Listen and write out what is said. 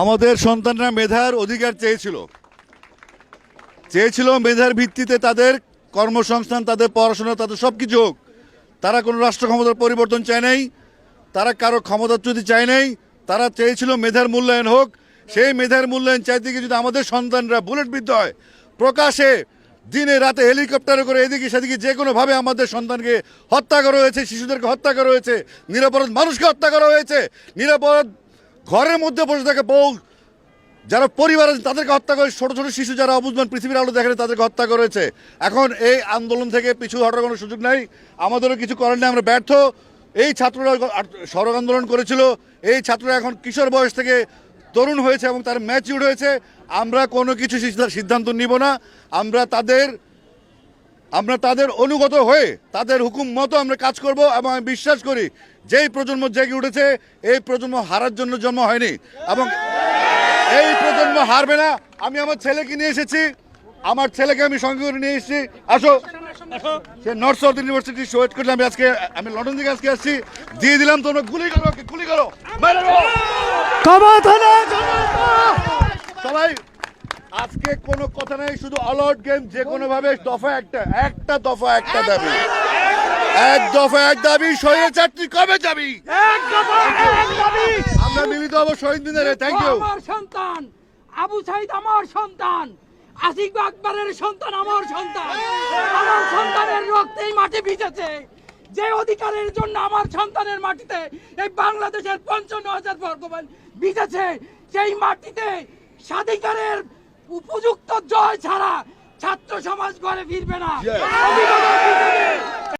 আমাদের সন্তানরা মেধার অধিকার চেয়েছিল। চেয়েছিল মেধার ভিত্তিতে তাদের কর্মসংস্থান, তাদের পড়াশোনা, তাদের সব কিছু হোক। তারা কোনো রাষ্ট্র ক্ষমতার পরিবর্তন চায় নাই, তারা কারও ক্ষমতাচ্যুতি চায় নাই, তারা চেয়েছিল মেধার মূল্যায়ন হোক। সেই মেধার মূল্যায়ন চাইতে গিয়ে যদি আমাদের সন্তানরা বুলেট বিদ্ধ হয়, প্রকাশে দিনে রাতে হেলিকপ্টারে করে এদিকে সেদিকে যে কোনোভাবে আমাদের সন্তানকে হত্যা করা হয়েছে, শিশুদেরকে হত্যা করা হয়েছে, নিরাপরাধ মানুষকে হত্যা করা হয়েছে, নিরাপরাধ ঘরের মধ্যে বসে থাকে বউ, যারা পরিবার আছে, তাদেরকে হত্যা করে, ছোট ছোট শিশু যারা অবুঝমান পৃথিবীর আলো দেখে তাদেরকে হত্যা করেছে। এখন এই আন্দোলন থেকে পিছু হটার কোনো সুযোগ নাই। আমাদেরও কিছু করার নেই, আমরা ব্যর্থ। এই ছাত্ররা সড়ক আন্দোলন করেছিল। এই ছাত্ররা এখন কিশোর বয়স থেকে তরুণ হয়েছে এবং তার ম্যাচিউর হয়েছে। আমরা কোনো কিছু সিদ্ধান্ত নিব না। আমরা তাদের আমরা তাদের অনুগত হয়ে তাদের হুকুম মতো আমরা কাজ করব এবং আমি বিশ্বাস করি যেই প্রজন্ম জেগে উঠেছে এই প্রজন্ম হারার জন্য জন্ম হয়নি এবং এই প্রজন্ম হারবে না। আমি আমার ছেলেকে নিয়ে এসেছি আমার ছেলেকে আমি সঙ্গে করে নিয়ে এসেছি। আসো। সে নর্থ সাউথ ইউনিভার্সিটি ওয়েট করলে আমি আজকে আমি লন্ডন থেকে আজকে আসছি। দিয়ে দিলাম তোমরা গুলি করো গুলি করো। সবাই আজকে কোনো কথা নাই শুধু অলআউট গেম যে কোনো ভাবে দফা একটা একটা দফা একটা দাবি। এক দফা এক দাবি শহীদ চাকরি কবে যাবি? আমরা মিলিত হব শহীদ দিনের থ্যাংক ইউ আমার সন্তান আবু সাইদ আমার সন্তান আসিক আকবরের সন্তান আমার সন্তান। আমার সন্তানের রক্তেই মাটি ভিজেছে। যে অধিকারের জন্য আমার সন্তানের মাটিতে এই বাংলাদেশের পঞ্চান্ন হাজার বর্গমান ভিজেছে সেই মাটিতে স্বাধিকারের উপযুক্ত জয় ছাড়া ছাত্র সমাজ ঘরে ফিরবে না।